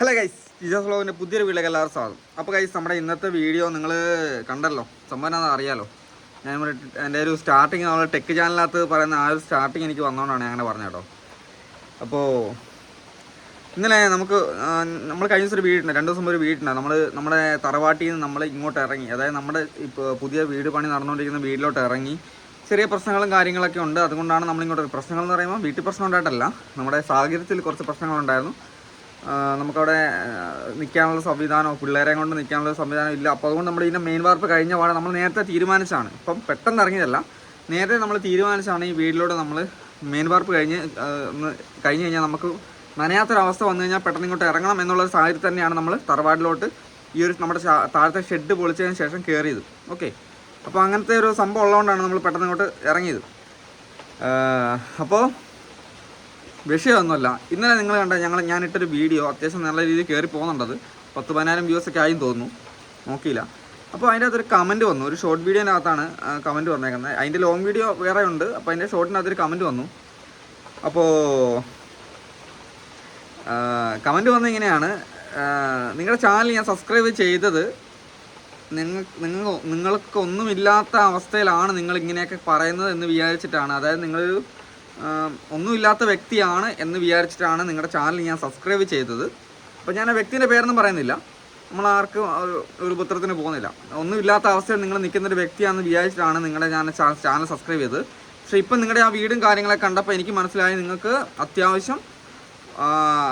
Hello guys teachers വ്ളോഗിന്റെ പുതിയൊരു വീട്ടിലേക്ക് എല്ലാവരും സ്വാഗതം. അപ്പോൾ ഗൈസ് നമ്മുടെ ഇന്നത്തെ വീഡിയോ നിങ്ങൾ കണ്ടല്ലോ. സംഭവം അറിയാലോ? ഞാൻ എന്റെ ഒരു സ്റ്റാർട്ടിങ് നമ്മൾ ടെക് ചാനലിനകത്ത് പറയുന്ന ആ ഒരു സ്റ്റാർട്ടിങ് എനിക്ക് വന്നതുകൊണ്ടാണ് ഞാൻ അങ്ങനെ പറഞ്ഞത് കേട്ടോ. അപ്പോൾ ഇന്നലെ നമുക്ക് നമ്മൾ കഴിഞ്ഞ ദിവസം ഒരു വീടുണ്ട് രണ്ട് ദിവസം ഒരു വീടുണ്ടായി നമ്മൾ നമ്മുടെ തറവാട്ടിൽ നിന്ന് നമ്മൾ ഇങ്ങോട്ട് ഇറങ്ങി അതായത് നമ്മുടെ ഇപ്പോൾ പുതിയ വീട് പണി നടന്നുകൊണ്ടിരിക്കുന്ന വീട്ടിലോട്ട് ഇറങ്ങി ചെറിയ പ്രശ്നങ്ങളും കാര്യങ്ങളൊക്കെ ഉണ്ട്. അതുകൊണ്ടാണ് നമ്മളിങ്ങോട്ട് പ്രശ്നങ്ങൾ എന്ന് പറയുമ്പോൾ വീട്ടിൽ പ്രശ്നം ഉണ്ടായിട്ടല്ല. നമ്മുടെ സാഹചര്യത്തിൽ കുറച്ച് പ്രശ്നങ്ങളുണ്ടായിരുന്നു. നമുക്കവിടെ നിൽക്കാനുള്ള സംവിധാനമോ പിള്ളേരെ കൊണ്ട് നിൽക്കാനുള്ള സംവിധാനം ഇല്ല. അപ്പോൾ അതുകൊണ്ട് നമ്മൾ ഇതിന്റെ മെയിൻ വാർപ്പ് കഴിഞ്ഞ പാടെ നമ്മൾ നേരത്തെ തീരുമാനിച്ചാണ് ഇപ്പം പെട്ടെന്ന് ഇറങ്ങിയതല്ല. നേരത്തെ നമ്മൾ തീരുമാനിച്ചാണ് ഈ വീട്ടിലൂടെ നമ്മൾ മെയിൻ വാർപ്പ് കഴിഞ്ഞ് കഴിഞ്ഞ് കഴിഞ്ഞാൽ നമുക്ക് നനയാത്തൊരവസ്ഥ വന്നു കഴിഞ്ഞാൽ പെട്ടെന്ന് ഇങ്ങോട്ട് ഇറങ്ങണം എന്നുള്ള സാഹചര്യം തന്നെയാണ് നമ്മൾ തറവാടിലോട്ട് ഈ ഒരു നമ്മുടെ താഴത്തെ ഷെഡ് പൊളിച്ചതിന് ശേഷം കയറിയത്. ഓക്കെ അപ്പോൾ അങ്ങനത്തെ ഒരു സംഭവം ഉള്ളതുകൊണ്ടാണ് നമ്മൾ പെട്ടെന്ന് ഇങ്ങോട്ട് ഇറങ്ങിയത്. അപ്പോൾ വിഷയമൊന്നുമല്ല. ഇന്നലെ നിങ്ങൾ കണ്ട ഞങ്ങൾ ഞാനിട്ടൊരു വീഡിയോ അത്യാവശ്യം നല്ല രീതിയിൽ കയറി പോകുന്നുണ്ടത്. പത്ത് പതിനായിരം വ്യൂസ് ഒക്കെ ആയും തോന്നുന്നു. നോക്കിയില്ല. അപ്പോൾ അതിന്റെ അകത്തൊരു കമന്റ് വന്നു. ഒരു ഷോർട്ട് വീഡിയോനകത്താണ് കമന്റ് വന്നേക്കുന്നത്. അതിന്റെ ലോങ് വീഡിയോ വേറെ ഉണ്ട്. അപ്പോൾ അതിന്റെ ഷോർട്ടിനകത്തൊരു കമന്റ് വന്നു. അപ്പോൾ കമന്റ് വന്നത് ഇങ്ങനെയാണ്. നിങ്ങളുടെ ചാനൽ ഞാൻ സബ്സ്ക്രൈബ് ചെയ്തത് നിങ്ങൾ നിങ്ങൾ നിങ്ങൾക്കൊന്നുമില്ലാത്ത അവസ്ഥയിലാണ് നിങ്ങൾ ഇങ്ങനെയൊക്കെ പറയുന്നത് എന്ന് വിചാരിച്ചിട്ടാണ്. അതായത് നിങ്ങളൊരു ഒന്നുമില്ലാത്ത വ്യക്തിയാണ് എന്ന് വിചാരിച്ചിട്ടാണ് നിങ്ങളുടെ ചാനൽ ഞാൻ സബ്സ്ക്രൈബ് ചെയ്തത്. അപ്പോൾ ഞാൻ ആ വ്യക്തിന്റെ പേരൊന്നും പറയുന്നില്ല. നമ്മൾ ആർക്കും ഒരു- പുത്രത്തിന് പോകുന്നില്ല. ഒന്നുമില്ലാത്ത അവസ്ഥയിൽ നിങ്ങൾ നിൽക്കുന്ന ഒരു വ്യക്തിയാണെന്ന് വിചാരിച്ചിട്ടാണ് നിങ്ങളുടെ ഞാൻ ചാനൽ സബ്സ്ക്രൈബ് ചെയ്തത്. പക്ഷേ ഇപ്പം നിങ്ങളുടെ ആ വീടും കാര്യങ്ങളൊക്കെ കണ്ടപ്പോൾ എനിക്ക് മനസ്സിലായി നിങ്ങൾക്ക് അത്യാവശ്യം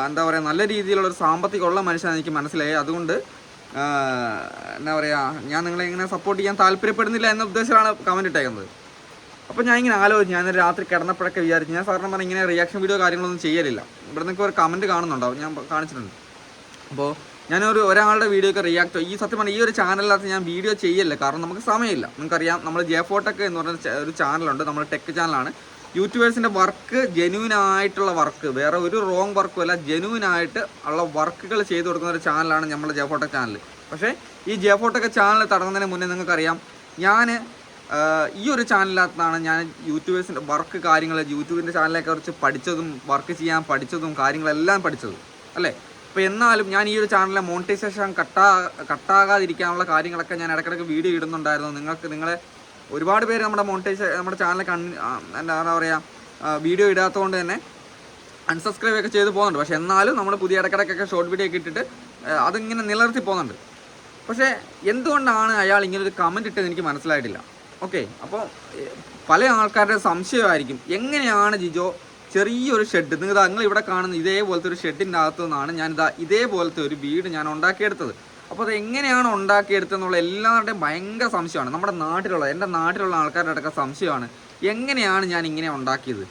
എന്താ പറയുക നല്ല രീതിയിലുള്ള ഒരു സാമ്പത്തികമുള്ള മനുഷ്യനാണ് എനിക്ക് മനസ്സിലായി. അതുകൊണ്ട് എന്താ പറയുക ഞാൻ നിങ്ങളെ ഇങ്ങനെ സപ്പോർട്ട് ചെയ്യാൻ താല്പര്യപ്പെടുന്നില്ല എന്ന ഉദ്ദേശത്തിലാണ് കമന്റ് ഇട്ടേക്കുന്നത്. അപ്പോൾ ഞാൻ ഇങ്ങനെ ആലോചിച്ചു ഞാൻ രാത്രി കിടന്നപ്പോഴൊക്കെ വിചാരിച്ചു ഞാൻ സാറിന് പറഞ്ഞാൽ ഇങ്ങനെ റിയാക്ഷൻ വീഡിയോ കാര്യങ്ങളൊന്നും ചെയ്യലില്ല. ഇവിടെ നിങ്ങൾക്ക് ഒരു കമന്റ് കാണുന്നുണ്ടാവും ഞാൻ കാണിച്ചിട്ടുണ്ട്. അപ്പോൾ ഞാനൊരു ഒരാളുടെ വീഡിയോ ഒക്കെ റിയാക്ട് ഈ സത്യം പറഞ്ഞാൽ ഈ ഒരു ചാനലിനകത്ത് ഞാൻ വീഡിയോ ചെയ്യല്ല കാരണം നമുക്ക് സമയമില്ല. നമുക്കറിയാം നമ്മൾ ജെ ഫോട്ടൊക്കെ എന്ന് പറഞ്ഞ ഒരു ചാനലുണ്ട്. നമ്മൾ ടെക് ചാനലാണ് യൂട്യൂബേഴ്സിന്റെ വർക്ക് ജെന്യൂൻ ആയിട്ടുള്ള വർക്ക് വേറെ ഒരു റോങ് വർക്കും അല്ല. ജെന്യൂൻ ആയിട്ട് ഉള്ള വർക്കുകൾ ചെയ്തു കൊടുക്കുന്ന ഒരു ചാനലാണ് നമ്മുടെ ജെ ഫോട്ടോ ചാനൽ പക്ഷേ ഈ ജെ ഫോട്ടൊക്കെ ചാനൽ തുടങ്ങുന്നതിന് മുന്നേ നിങ്ങൾക്കറിയാം ഞാൻ ഈ ഒരു ചാനലിനകത്താണ് ഞാൻ യൂട്യൂബേഴ്സിന്റെ വർക്ക് കാര്യങ്ങൾ യൂട്യൂബിന്റെ ചാനലിനെ കുറിച്ച് പഠിച്ചതും വർക്ക് ചെയ്യാൻ പഠിച്ചതും കാര്യങ്ങളെല്ലാം പഠിച്ചത് അല്ലേ? അപ്പോൾ എന്നാലും ഞാൻ ഈ ഒരു ചാനലിലെ മോണിറ്റൈസേഷൻ കട്ടാ കട്ടാകാതിരിക്കാനുള്ള കാര്യങ്ങളൊക്കെ ഞാൻ ഇടയ്ക്കിടയ്ക്ക് വീഡിയോ ഇടുന്നുണ്ടായിരുന്നു. നിങ്ങൾക്ക് നിങ്ങളെ ഒരുപാട് പേര് നമ്മുടെ മോണിറ്റൈസ് നമ്മുടെ ചാനൽ കൺ എന്താ പറയുക വീഡിയോ ഇടാത്തതുകൊണ്ട് തന്നെ അൺസബ്സ്ക്രൈബ് ഒക്കെ ചെയ്ത് പോകുന്നുണ്ട്. പക്ഷേ എന്നാലും നമ്മൾ പുതിയ ഇടയ്ക്കിടയ്ക്കൊക്കെ ഷോർട്ട് വീഡിയോ ഒക്കെ ഇട്ടിട്ട് അതിങ്ങനെ നിലനിർത്തി പോകുന്നുണ്ട്. പക്ഷേ എന്തുകൊണ്ടാണ് അയാൾ ഇങ്ങനൊരു കമന്റ് ഇട്ടത് എനിക്ക് മനസ്സിലായിട്ടില്ല. ഓക്കെ അപ്പോൾ പല ആൾക്കാരുടെ സംശയമായിരിക്കും. എങ്ങനെയാണ് ജിജോ ചെറിയൊരു ഷെഡ് നിങ്ങൾ നിങ്ങൾ ഇവിടെ കാണുന്ന ഇതേപോലത്തെ ഒരു ഷെഡിന്റെ അകത്തു നിന്നാണ് ഞാനിതാ ഇതേപോലത്തെ ഒരു വീട് ഞാൻ ഉണ്ടാക്കിയെടുത്തത്. അപ്പോൾ അത് എങ്ങനെയാണ് ഉണ്ടാക്കിയെടുത്തതെന്നുള്ള എല്ലാവരുടെയും ഭയങ്കര സംശയമാണ്. നമ്മുടെ നാട്ടിലുള്ള എന്റെ നാട്ടിലുള്ള ആൾക്കാരുടെ അടക്കം സംശയമാണ്. എങ്ങനെയാണ് ഞാൻ ഇങ്ങനെ ഉണ്ടാക്കിയത്?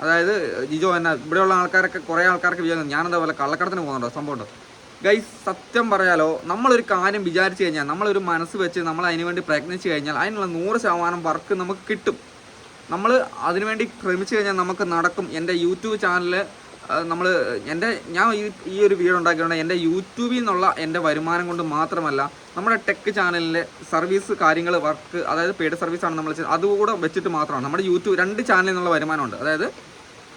അതായത് ജിജോ എന്നാ ഇവിടെയുള്ള ആൾക്കാരൊക്കെ കുറേ ആൾക്കാർക്ക് വിചാരിക്കുന്നത് ഞാനെന്താ പോലെ കള്ളക്കടത്തിന് പോകുന്നുണ്ടോ? സംഭവം ഉണ്ടോ? ഗൈസ് സത്യം പറയാലോ നമ്മളൊരു കാര്യം വിചാരിച്ചു കഴിഞ്ഞാൽ നമ്മളൊരു മനസ്സ് വെച്ച് നമ്മൾ അതിന് വേണ്ടി പ്രയത്നിച്ചു കഴിഞ്ഞാൽ അതിനുള്ള നൂറ് ശതമാനം വർക്ക് നമുക്ക് കിട്ടും. നമ്മൾ അതിനുവേണ്ടി ശ്രമിച്ചു കഴിഞ്ഞാൽ നമുക്ക് നടക്കും. എന്റെ യൂട്യൂബ് ചാനലിൽ നമ്മൾ എന്റെ ഞാൻ ഈ ഈ ഒരു വീഡിയോ ഉണ്ടാക്കിയിട്ടുണ്ട് എന്റെ യൂട്യൂബിൽ നിന്നുള്ള എന്റെ വരുമാനം കൊണ്ട് മാത്രമല്ല നമ്മുടെ ടെക് ചാനലിലെ സർവീസ് കാര്യങ്ങൾ വർക്ക് അതായത് പെയ്ഡ് സർവീസാണ് നമ്മൾ അതുകൂടെ വെച്ചിട്ട് മാത്രമാണ്. നമ്മുടെ യൂട്യൂബ് രണ്ട് ചാനലിൽ നിന്നുള്ള വരുമാനമുണ്ട് അതായത്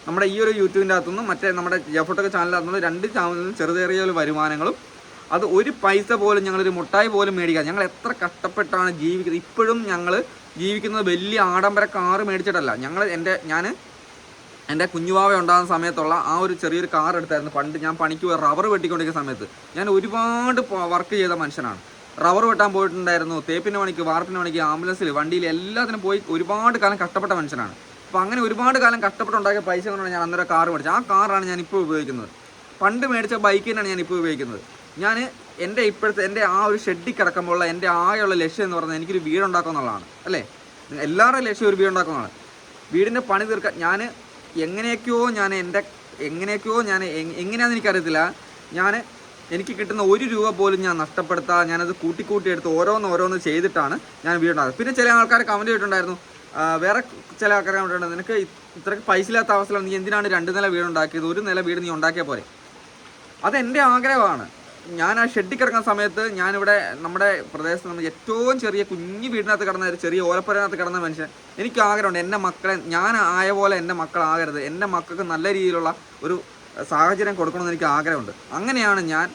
നമ്മുടെ ഈ ഒരു യൂട്യൂബിന്റെ അകത്തുനിന്നും മറ്റേ നമ്മുടെ ജഫോട്ടൊക്കെ ചാനലിനകത്തുനിന്ന് രണ്ട് ചാനലിൽ ചെറുതേറിയ ഒരു വരുമാനങ്ങളും അത് ഒരു പൈസ പോലും ഞങ്ങളൊരു മുട്ടായി പോലും മേടിക്കാൻ ഞങ്ങൾ എത്ര കഷ്ടപ്പെട്ടാണ് ജീവിക്കുന്നത്. ഇപ്പോഴും ഞങ്ങൾ ജീവിക്കുന്നത് വലിയ ആഡംബര കാറ് മേടിച്ചിട്ടല്ല. ഞങ്ങൾ എന്റെ ഞാൻ എന്റെ കുഞ്ഞുവാവ ഉണ്ടാകുന്ന സമയത്തുള്ള ആ ഒരു ചെറിയൊരു കാർ എടുത്തായിരുന്നു. പണ്ട് ഞാൻ പണിക്ക് പോയി റബ്ബർ വെട്ടിക്കൊണ്ടിരിക്കുന്ന സമയത്ത്. ഞാൻ ഒരുപാട് വർക്ക് ചെയ്ത മനുഷ്യനാണ്. റബ്ബർ വെട്ടാൻ പോയിട്ടുണ്ടായിരുന്നു തേപ്പിന്റെ പണിക്ക് വാർപ്പിന്റെ പണിക്ക് ആംബുലൻസിൽ വണ്ടിയിൽ എല്ലാത്തിനും പോയി ഒരുപാട് കാലം കഷ്ടപ്പെട്ട മനുഷ്യനാണ്. അപ്പോൾ അങ്ങനെ ഒരുപാട് കാലം കഷ്ടപ്പെട്ടുണ്ടാക്കിയ പൈസ കൊണ്ടാണ് ഞാൻ അന്നേരം കാർ മേടിച്ചത്. ആ കാറാണ് ഞാൻ ഇപ്പോൾ ഉപയോഗിക്കുന്നത്. പണ്ട് മേടിച്ച ബൈക്ക് തന്നെയാണ് ഞാൻ ഇപ്പോൾ ഉപയോഗിക്കുന്നത്. ഞാൻ എന്റെ ഇപ്പോഴത്തെ എന്റെ ആ ഒരു ഷെഡിൽ കിടക്കുമ്പോഴുള്ള എന്റെ ആകെയുള്ള ലക്ഷ്യം എന്ന് പറഞ്ഞാൽ എനിക്കൊരു വീടുണ്ടാക്കുക എന്നുള്ളതാണ്. അല്ലേ? എല്ലാവരുടെയും ലക്ഷ്യം ഒരു വീടുണ്ടാക്കുന്നതാണ്. വീടിന്റെ പണി തീർക്കാൻ ഞാൻ എങ്ങനെയൊക്കെയോ ഞാൻ എന്റെ എങ്ങനെയൊക്കെയോ ഞാൻ എങ്ങനെയാണെന്ന് എനിക്കറിയത്തില്ല. ഞാൻ എനിക്ക് കിട്ടുന്ന ഒരു രൂപ പോലും ഞാൻ നഷ്ടപ്പെടുത്താതെ ഞാനത് കൂട്ടിക്കൂട്ടി എടുത്ത് ഓരോന്ന് ഓരോന്ന് ചെയ്തിട്ടാണ് ഞാൻ വീടുണ്ടാകുന്നത് പിന്നെ ചില ആൾക്കാർ കമന്റ് ചെയ്തിട്ടുണ്ടായിരുന്നു വേറെ ചില ആൾക്കാരെ കണ്ടിട്ടുണ്ട്. നിനക്ക് ഇത്രയ്ക്ക് പൈസ ഇല്ലാത്ത അവസ്ഥയിലാണ് നീ എന്തിനാണ് രണ്ട് നില വീട് ഉണ്ടാക്കിയത്? ഒരു നില വീട് നീ ഉണ്ടാക്കിയാൽ പോരെ. അതെന്റെ ആഗ്രഹമാണ്. ഞാൻ ആ ഷെഡിൽ കിടക്കുന്ന സമയത്ത് ഞാനിവിടെ നമ്മുടെ പ്രദേശത്ത് നിന്ന് ഏറ്റവും ചെറിയ കുഞ്ഞു വീടിനകത്ത് കിടന്ന ഒരു ചെറിയ ഓലപ്പുരനകത്ത് കിടന്ന മനുഷ്യൻ. എനിക്ക് ആഗ്രഹമുണ്ട്. എന്റെ മക്കളെ ഞാൻ ആയ പോലെ എന്റെ മക്കളാകരുത്. എന്റെ മക്കൾക്ക് നല്ല രീതിയിലുള്ള ഒരു സാഹചര്യം കൊടുക്കണമെന്ന് എനിക്ക് ആഗ്രഹമുണ്ട്. അങ്ങനെയാണ് ഞാൻ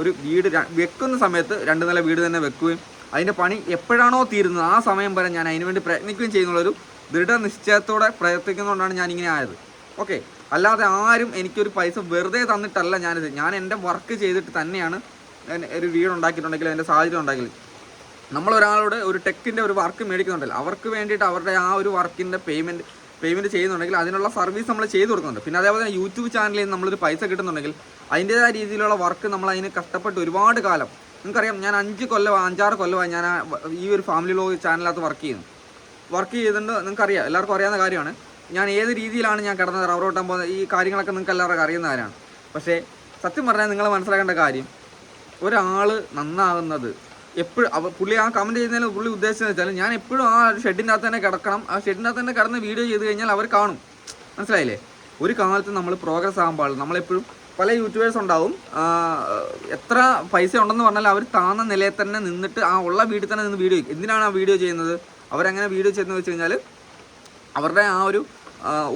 ഒരു വീട് വെക്കുന്ന സമയത്ത് രണ്ട് നില വീട് തന്നെ വെക്കുകയും അതിന്റെ പണി എപ്പോഴാണോ തീരുന്നത് ആ സമയം വരെ ഞാൻ അതിനുവേണ്ടി പ്രയത്നിക്കുകയും ചെയ്യുന്നുള്ളൊരു ദൃഢനിശ്ചയത്തോടെ പ്രയത്നിക്കുന്നതുകൊണ്ടാണ് ഞാനിങ്ങനെ ആയത്. ഓക്കെ അല്ലാതെ ആരും എനിക്കൊരു പൈസ വെറുതെ തന്നിട്ടല്ല ഞാനിത്. ഞാൻ എന്റെ വർക്ക് ചെയ്തിട്ട് തന്നെയാണ് ഒരു വീട് ഉണ്ടാക്കിയിട്ടുണ്ടെങ്കിൽ എന്റെ സാഹചര്യം ഉണ്ടെങ്കിൽ നമ്മൾ ഒരാളോട് ഒരു ടെക്കിന്റെ ഒരു വർക്ക് മേടിക്കുന്നുണ്ടല്ലോ. അവർക്ക് വേണ്ടിയിട്ട് അവരുടെ ആ ഒരു വർക്കിന്റെ പേയ്മെന്റ് പേയ്മെന്റ് ചെയ്യുന്നുണ്ടെങ്കിൽ അതിനുള്ള സർവീസ് നമ്മൾ ചെയ്തു കൊടുക്കുന്നുണ്ട്. പിന്നെ അതേപോലെ തന്നെ യൂട്യൂബ് ചാനലിൽ നിന്ന് നമ്മളൊരു പൈസ കിട്ടുന്നുണ്ടെങ്കിൽ അതിന്റേതായ രീതിയിലുള്ള വർക്ക് നമ്മൾ അതിന് കഷ്ടപ്പെട്ട് ഒരുപാട് കാലം നിങ്ങൾക്കറിയാം ഞാൻ അഞ്ച് കൊല്ലം അഞ്ചാറ് കൊല്ലമായി ഞാൻ ഈ ഒരു ഫാമിലി ലോഗ് ചാനലിനകത്ത് വർക്ക് ചെയ്യുന്നു. വർക്ക് ചെയ്തിട്ടുണ്ട് നിങ്ങൾക്കറിയാം എല്ലാവർക്കും അറിയാവുന്ന കാര്യമാണ്. ഞാൻ ഏത് രീതിയിലാണ് ഞാൻ കിടന്നത് റബ്ബർ വെട്ടാൻ പോകുന്നത് ഈ കാര്യങ്ങളൊക്കെ നിങ്ങൾക്ക് എല്ലാവർക്കും അറിയുന്ന കാര്യമാണ്. പക്ഷേ സത്യം പറഞ്ഞാൽ നിങ്ങൾ മനസ്സിലാക്കേണ്ട കാര്യം ഒരാൾ നന്നാകുന്നത് എപ്പോഴും പുള്ളി ആ കമന്റ് ചെയ്യുന്നതിന് പുള്ളി ഉദ്ദേശിച്ചത് വെച്ചാൽ ഞാൻ എപ്പോഴും ആ ഷെഡിന്റെ അകത്ത് തന്നെ കിടക്കണം ആ ഷെഡിന്റെ അകത്ത് തന്നെ കിടന്ന് വീഡിയോ ചെയ്ത് കഴിഞ്ഞാൽ അവർ കാണും. മനസ്സിലായില്ലേ? ഒരു കാലത്ത് നമ്മൾ പ്രോഗ്രസ് ആകാൻ പാടില്ല. നമ്മളെപ്പോഴും പല യൂട്യൂബേഴ്സ് ഉണ്ടാവും. എത്ര പൈസ ഉണ്ടെന്ന് പറഞ്ഞാൽ അവർ താന്ന നിലയിൽ തന്നെ നിന്നിട്ട് ആ ഉള്ള വീട്ടിൽ തന്നെ നിന്ന് വീഡിയോ എന്തിനാണ് ആ വീഡിയോ ചെയ്യുന്നത്? അവരങ്ങനെ വീഡിയോ ചെയ്യുന്നത് വെച്ച് കഴിഞ്ഞാൽ അവരുടെ ആ ഒരു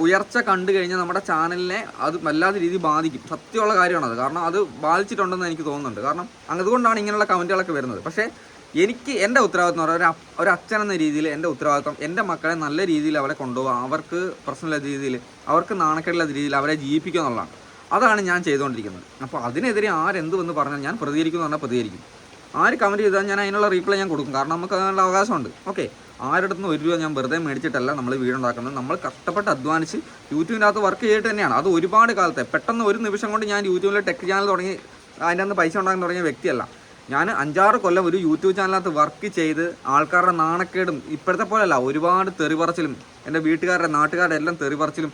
ഉയർച്ച കണ്ടു കഴിഞ്ഞാൽ നമ്മുടെ ചാനലിനെ അത് വല്ലാത്ത രീതി ബാധിക്കും. സത്യമുള്ള കാര്യമാണത്. കാരണം അത് ബാധിച്ചിട്ടുണ്ടെന്ന് എനിക്ക് തോന്നുന്നുണ്ട്. കാരണം അതുകൊണ്ടാണ് ഇങ്ങനെയുള്ള കമന്റുകളൊക്കെ വരുന്നത്. പക്ഷേ എനിക്ക് എന്റെ ഉത്തരവാദിത്വം എന്ന് പറഞ്ഞാൽ ഒരു അച്ഛൻ എന്ന രീതിയിൽ എന്റെ ഉത്തരവാദിത്വം എന്റെ മക്കളെ നല്ല രീതിയിൽ അവരെ കൊണ്ടുപോകാം. അവർക്ക് പ്രശ്നമില്ലാത്ത രീതിയിൽ അവർക്ക് നാണക്കേടില്ലാത്ത രീതിയിൽ അവരെ ജീവിപ്പിക്കുക എന്നുള്ളതാണ്. അതാണ് ഞാൻ ചെയ്തുകൊണ്ടിരിക്കുന്നത്. അപ്പോൾ അതിനെതിരെ ആരെന്ത് വന്ന് പറഞ്ഞാൽ ഞാൻ പ്രതികരിക്കുന്നു പറഞ്ഞാൽ പ്രതികരിക്കും. ആര് കമന്റ് ചെയ്താൽ ഞാൻ അതിനുള്ള റീപ്ലൈ ഞാൻ കൊടുക്കും. കാരണം നമുക്ക് അതിനുള്ള അവകാശമുണ്ട്. ഓക്കെ ആരുടെ ഒരു രൂപ ഞാൻ വെറുതെ മേടിച്ചിട്ടല്ല നമ്മൾ വീടുണ്ടാക്കുന്നത്. നമ്മൾ കഷ്ടപ്പെട്ട് അധ്വാനിച്ച് യൂട്യൂബിന്റെ അകത്ത് വർക്ക് ചെയ്തിട്ട് തന്നെയാണ്. അത് ഒരുപാട് കാലത്തെ പെട്ടെന്ന് ഒരു നിമിഷം കൊണ്ട് ഞാൻ യൂട്യൂബിലെ ടെക് ചാനൽ തുടങ്ങി അതിന്റെ അന്ന് പൈസ ഉണ്ടാക്കാൻ തുടങ്ങിയ വ്യക്തിയല്ല. ഞാൻ അഞ്ചാറ് കൊല്ലം ഒരു യൂട്യൂബ് ചാനലിനകത്ത് വർക്ക് ചെയ്ത് ആൾക്കാരുടെ നാണക്കേടും ഇപ്പോഴത്തെ പോലെയല്ല. ഒരുപാട് തെറിപറച്ചിലും എന്റെ വീട്ടുകാരുടെ നാട്ടുകാരുടെ എല്ലാം തെറിപറച്ചിലും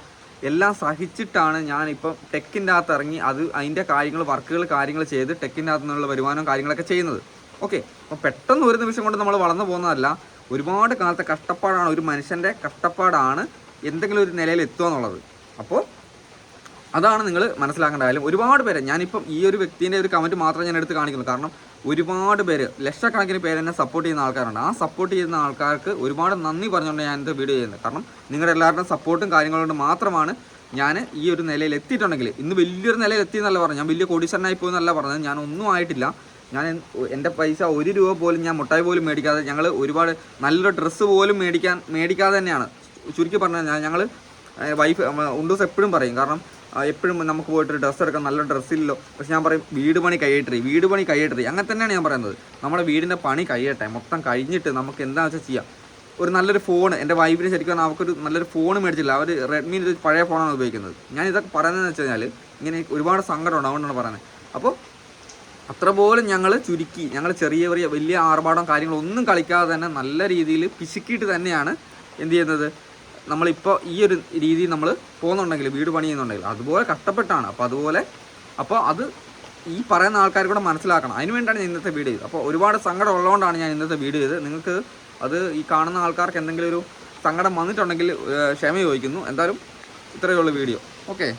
എല്ലാം സഹിച്ചിട്ടാണ് ഞാനിപ്പം ടെക്കിന്റെ അകത്ത് ഇറങ്ങി അത് അതിന്റെ കാര്യങ്ങൾ വർക്കുകൾ കാര്യങ്ങൾ ചെയ്ത് ടെക്കിന്റെ അകത്ത് നിന്നുള്ള വരുമാനവും കാര്യങ്ങളൊക്കെ ചെയ്യുന്നത്. ഓക്കെ. അപ്പോൾ പെട്ടെന്ന് ഒരു നിമിഷം കൊണ്ട് നമ്മൾ വളർന്നു പോകുന്നതല്ല ഒരുപാട് കാലത്തെ കഷ്ടപ്പാടാണ് ഒരു മനുഷ്യന്റെ കഷ്ടപ്പാടാണ് എന്തെങ്കിലും ഒരു നിലയിൽ എത്തുക എന്നുള്ളത്. അപ്പോൾ അതാണ് നിങ്ങൾ മനസ്സിലാക്കേണ്ട കാര്യം. ഒരുപാട് പേര് ഞാനിപ്പം ഈ ഒരു വ്യക്തിന്റെ ഒരു കമന്റ് മാത്രമേ ഞാൻ എടുത്ത് കാണിക്കുന്നു കാരണം ഒരുപാട് പേര് ലക്ഷക്കണക്കിന് പേര് എന്നെ സപ്പോർട്ട് ചെയ്യുന്ന ആൾക്കാരുണ്ട്. ആ സപ്പോർട്ട് ചെയ്യുന്ന ആൾക്കാർക്ക് ഒരുപാട് നന്ദി പറഞ്ഞുകൊണ്ട് ഞാൻ ഇത് വീഡിയോ ചെയ്യുന്നത്. കാരണം നിങ്ങളുടെ എല്ലാവരുടെയും സപ്പോർട്ടും കാര്യങ്ങളും കൊണ്ട് മാത്രമാണ് ഞാൻ ഈ ഒരു നിലയിൽ എത്തിയിട്ടുണ്ടെങ്കിൽ. ഇന്ന് വലിയൊരു നിലയിൽ എത്തി എന്നല്ല പറഞ്ഞു ഞാൻ വലിയ കോടീശ്വരനായി പോയി എന്നല്ല പറഞ്ഞത്. ഞാൻ ഒന്നും ആയിട്ടില്ല. ഞാൻ എൻ- എന്റെ പൈസ ഒരു രൂപ പോലും ഞാൻ മുട്ടായി പോലും മേടിക്കാതെ ഞങ്ങൾ ഒരുപാട് നല്ലൊരു ഡ്രസ്സ് പോലും മേടിക്കാൻ മേടിക്കാതെ തന്നെയാണ്. ചുരുക്കി പറഞ്ഞാൽ ഞങ്ങൾ വൈഫ് ഉണ്ടോസ് എപ്പോഴും പറയും. കാരണം എപ്പോഴും നമുക്ക് പോയിട്ട് ഡ്രസ്സ് എടുക്കാൻ നല്ല ഡ്രസ്സില്ലല്ലോ പക്ഷെ ഞാൻ പറയും വീട് പണി കൈയിട്ടറി വീട് പണി കൈയിട്ടറി അങ്ങനെ തന്നെയാണ് ഞാൻ പറയുന്നത്. നമ്മുടെ വീടിന്റെ പണി കഴിയട്ടെ മൊത്തം കഴിഞ്ഞിട്ട് നമുക്ക് എന്താണെന്ന് വെച്ചാൽ ചെയ്യാം. ഒരു നല്ലൊരു ഫോൺ എന്റെ വൈഫിന് ശരിക്കും അവർക്കൊരു നല്ലൊരു ഫോൺ മേടിച്ചില്ല. അവർ റെഡ്മിന്റെ ഒരു പഴയ ഫോണാണ് ഉപയോഗിക്കുന്നത്. ഞാൻ ഇതൊക്കെ പറയുന്നതെന്ന് വെച്ച് കഴിഞ്ഞാൽ ഇങ്ങനെ ഒരുപാട് സങ്കടമുണ്ട് അതുകൊണ്ടാണ് പറയുന്നത്. അപ്പോൾ അത്ര പോലും ഞങ്ങൾ ചുരുക്കി ഞങ്ങൾ ചെറിയ ചെറിയ വലിയ ആർഭാടം കാര്യങ്ങളൊന്നും കളിക്കാതെ തന്നെ നല്ല രീതിയിൽ പിശുക്കിയിട്ട് തന്നെയാണ് എന്ത് ചെയ്യുന്നത്? നമ്മളിപ്പോൾ ഈ ഒരു രീതിയിൽ നമ്മൾ പോകുന്നുണ്ടെങ്കിൽ വീട് പണി ചെയ്യുന്നുണ്ടെങ്കിൽ അതുപോലെ കഷ്ടപ്പെട്ടാണ്. അപ്പോൾ അതുപോലെ അപ്പോൾ അത് ഈ പറയുന്ന ആൾക്കാർ കൂടെ മനസ്സിലാക്കണം. അതിന് വേണ്ടിയാണ് ഞാൻ ഇന്നത്തെ വീഡിയോ ചെയ്തത്. അപ്പോൾ ഒരുപാട് സങ്കടം ഉള്ളതുകൊണ്ടാണ് ഞാൻ ഇന്നത്തെ വീഡിയോ ചെയ്തത്. നിങ്ങൾക്ക് അത് ഈ കാണുന്ന ആൾക്കാർക്ക് എന്തെങ്കിലും ഒരു സങ്കടം വന്നിട്ടുണ്ടെങ്കിൽ ക്ഷമ ചോദിക്കുന്നു. എന്തായാലും ഇത്രയേ ഉള്ളൂ വീഡിയോ. ഓക്കെ.